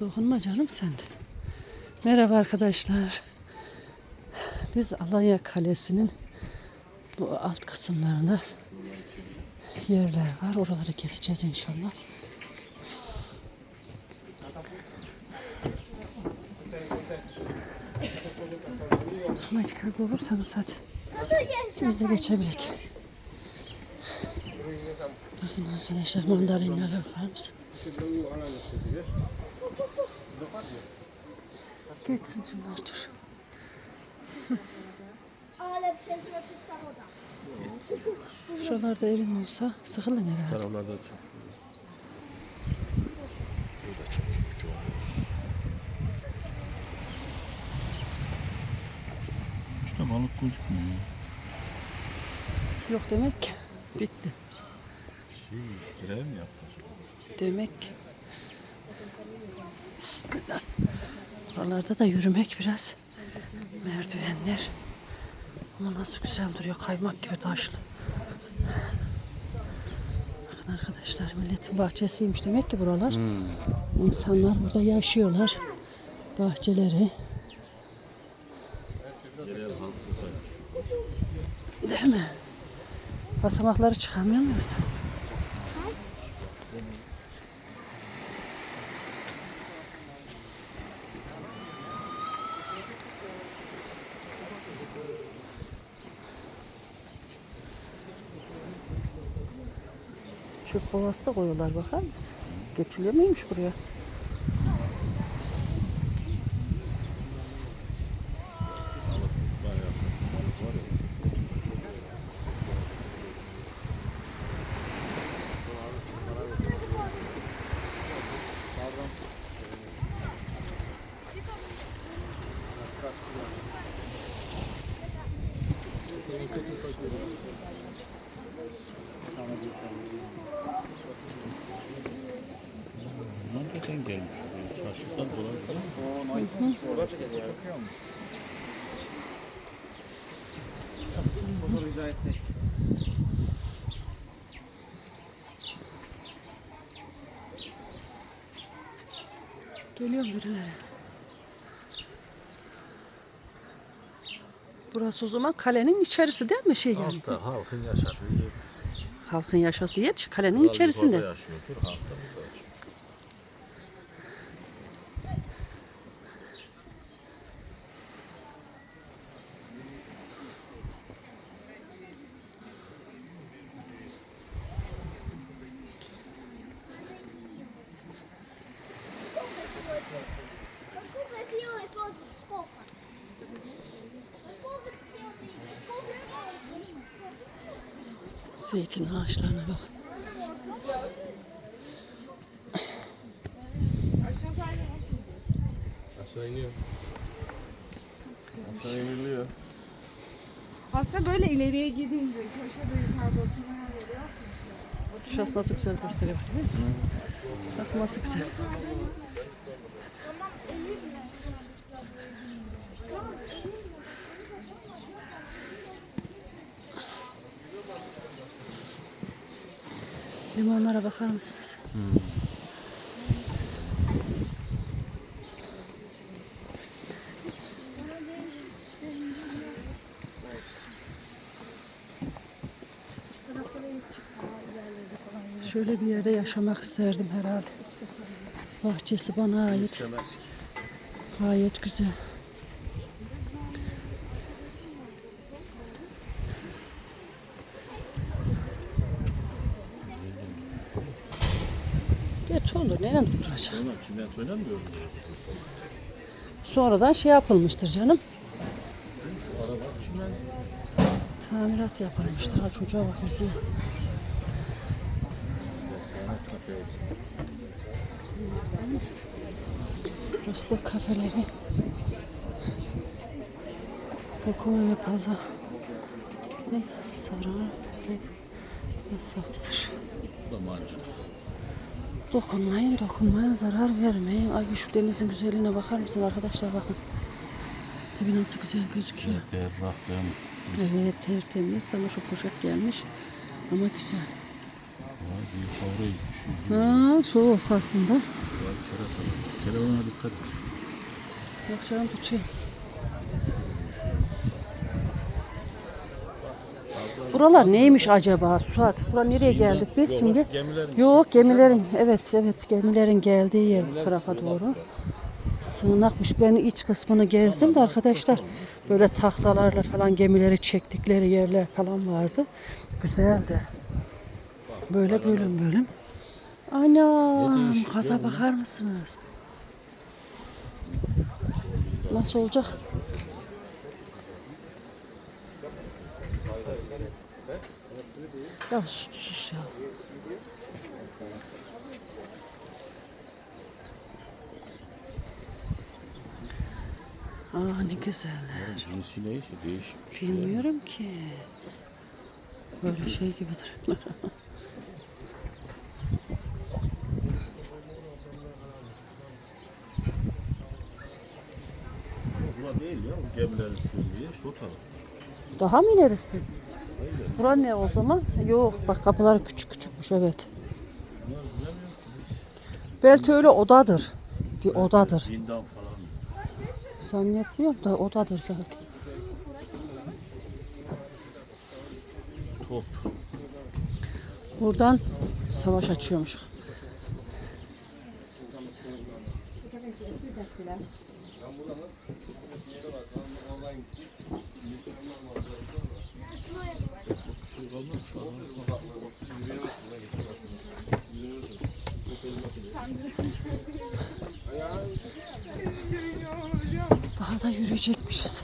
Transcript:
Dokunma canım sen de. Merhaba arkadaşlar. Biz Alanya Kalesi'nin bu alt kısımlarında yerler var. Oraları keseceğiz inşallah. Ama hiç hızlı olursanız hadi. Biz de geçebiliriz. Bakın arkadaşlar mandalinlere bakar mısın? Geçsin şunlar dur. Şuralarda evin olsa sıkılın herhalde. Taraflarda çok. İşte balık gözükmüyor. Yok demek ki. Bitti. Şey, grev mi yaptı? Demek ki. Bismillah. Buralarda da yürümek biraz. Merdivenler. Ama nasıl güzel duruyor. Kaymak gibi taşlı. Bakın arkadaşlar milletin bahçesiymiş demek ki buralar. İnsanlar burada yaşıyorlar. Bahçeleri. Değil mi? Basamakları çıkamıyor muyuz? Çöp kovası da koyuyorlar bakar mısın? Geçiliyor muymuş buraya? Bayağı balık Bunlar neden gelmiş? Çarşıdan dolayı falan. Geliyor birileri. Burası o zaman kalenin içerisi değil mi şey yani? Altta halkın yaşadığı yerdir. Halkın yaşadığı yer kalenin Kral içerisinde. yukarıda yaşıyordur, halk da burada Zeytin ağaçlarına bak. Aşağı iniyor. Aşağı iniliyor. Aslında böyle ileriye gidince köşede yukarıda oturmaya veriyor. Şurası nasıl güzel gösteriyor biliyor musun? Şurası nasıl güzel. Limonlara bakar mısınız? Şöyle bir yerde yaşamak isterdim herhalde. Bahçesi bana ait. Gayet güzel. Betondur. Neyle tutturacak? Mı gördün? Sonradan şey yapılmıştır canım. Şu araba çimen. Tamirat yapılmıştır. Ha çocuğa bak yüzüyor. Burası da kafeleri. Kokuma ve pazar. Ne? Sarar ve yasaktır. Bu da mancı. Dokunmayın, dokunmayın, zarar vermeyin. Ay şu denizin güzelliğine bakar mısın arkadaşlar bakın. Tabii nasıl güzel gözüküyor. Berraklığım. Evet tertemiz ama şu poşet gelmiş. Ama güzel. Ha, soğuk aslında. Telefona dikkat et. Yok canım tutuyor. Buralar neymiş acaba Suat? Bura nereye geldik biz şimdi? Gemilerin Yok gemilerin evet evet gemilerin geldiği yer bu tarafa doğru. Sığınakmış. Ben iç kısmını gezdim de arkadaşlar böyle tahtalarla falan gemileri çektikleri yerler falan vardı. Güzeldi. Böyle bölüm bölüm. Anam kaza bakar mısınız? Nasıl olacak? Ya sus, sus ya. Aa ne güzeller. cinsi neyse değişik. şey. Bilmiyorum ki. Böyle şey gibidir. Bura değil ya. Gemilerin sürüyor. Şu taraf. Daha mı ilerisi? Bura ne o zaman? Yok bak kapıları küçük küçükmüş evet. Belki öyle odadır. Bir odadır. Zindan falan. Zannetmiyorum da odadır belki. Top. Buradan savaş açıyormuş. Daha da yürüyecekmişiz.